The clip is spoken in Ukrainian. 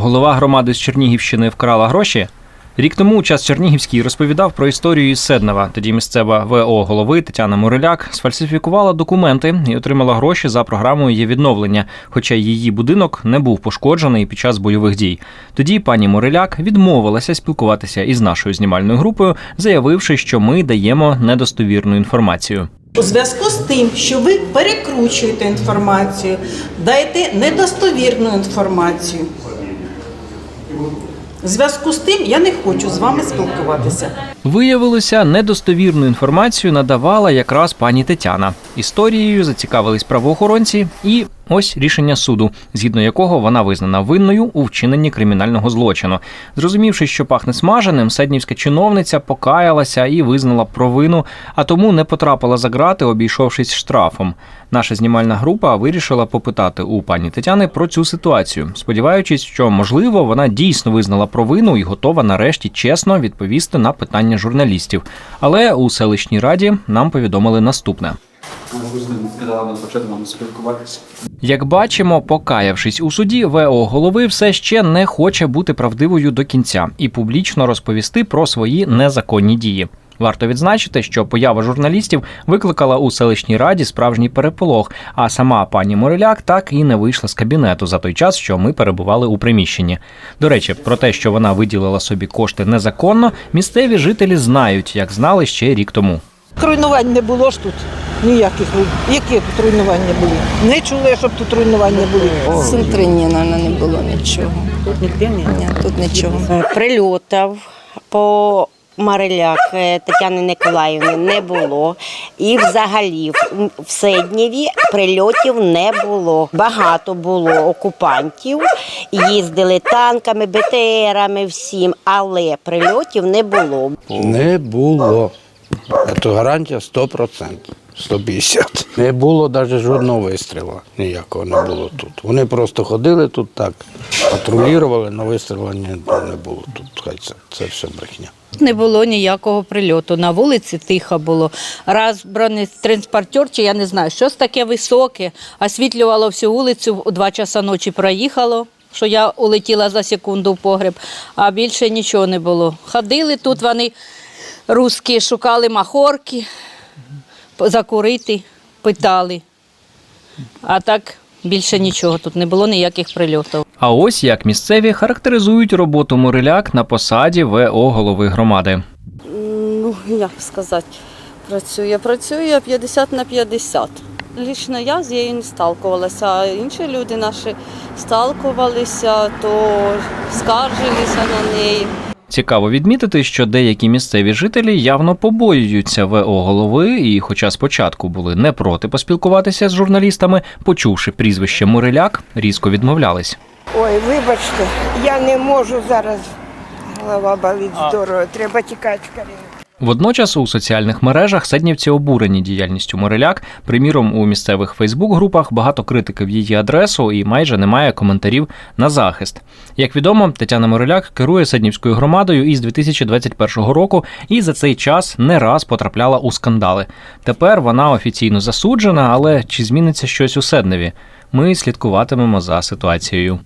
Голова громади з Чернігівщини вкрала гроші. Рік тому учас Чернігівський розповідав про історію із Седнева. Тоді місцева ВО голови Тетяна Муриляк сфальсифікувала документи і отримала гроші за програмою її відновлення, хоча її будинок не був пошкоджений під час бойових дій. Тоді пані Муриляк відмовилася спілкуватися із нашою знімальною групою, заявивши, що ми даємо недостовірну інформацію. У зв'язку з тим, що ви перекручуєте інформацію, даєте недостовірну інформацію. У зв'язку з тим я не хочу з вами спілкуватися. Виявилося, недостовірну інформацію надавала якраз пані Тетяна. Історією зацікавились правоохоронці, і ось рішення суду, згідно якого вона визнана винною у вчиненні кримінального злочину. Зрозумівши, що пахне смаженим, седнівська чиновниця покаялася і визнала провину, а тому не потрапила за грати, обійшовшись штрафом. Наша знімальна група вирішила попитати у пані Тетяни про цю ситуацію, сподіваючись, що можливо вона дійсно визнала провину і готова нарешті чесно відповісти на питання журналістів. Але у селищній раді нам повідомили наступне. Почати вам спілкуватися. Як бачимо, покаявшись у суді, ВО голови все ще не хоче бути правдивою до кінця і публічно розповісти про свої незаконні дії. Варто відзначити, що поява журналістів викликала у селищній раді справжній переполох, а сама пані Мoriляк так і не вийшла з кабінету за той час, що ми перебували у приміщенні. До речі, про те, що вона виділила собі кошти незаконно, місцеві жителі знають, як знали ще рік тому. Руйнувань не було ж тут. Ніяких руй- Які тут руйнування були? Не чули, щоб тут руйнування були. В центрі ні, наверное, не було нічого. Тут ніде ні. Ні, тут нічого. прильотів по Мариляк е, Тетяни Николаївни не було. І взагалі в- в Седнєві прильотів не було. Багато було окупантів, їздили танками, БТРами, всім, але прильотів не було. Не було. Це гарантія 100%. 150. Не було навіть жодного вистрілу. Ніякого не було тут. Вони просто ходили тут так, патрулювали, але вистрілу не, було тут. Хай це, це все брехня. Не було ніякого прильоту. На вулиці тихо було. Раз бронетранспортер, чи я не знаю, щось таке високе, освітлювало всю вулицю, у два часа ночі проїхало, що я улетіла за секунду в погреб, а більше нічого не було. Ходили тут вони, русські, шукали махорки, закурити, питали. А так більше нічого, тут не було ніяких прильотів. А ось як місцеві характеризують роботу Мориляк на посаді ВО голови громади. Ну, як сказати, працює, працює 50 на 50. Лічно я з нею не сталкувалася, а інші люди наші сталкувалися, то скаржилися на неї. Цікаво відмітити, що деякі місцеві жителі явно побоюються ВО голови, і, хоча спочатку були не проти поспілкуватися з журналістами, почувши прізвище Муриляк, різко відмовлялись. Ой, вибачте, я не можу зараз. Голова болить здорово, треба тікати скоріше. Водночас у соціальних мережах седнівці обурені діяльністю Мориляк. Приміром, у місцевих Фейсбук-групах багато критики в її адресу і майже немає коментарів на захист. Як відомо, Тетяна Мориляк керує Седнівською громадою із 2021 року і за цей час не раз потрапляла у скандали. Тепер вона офіційно засуджена, але чи зміниться щось у Седневі? Ми слідкуватимемо за ситуацією.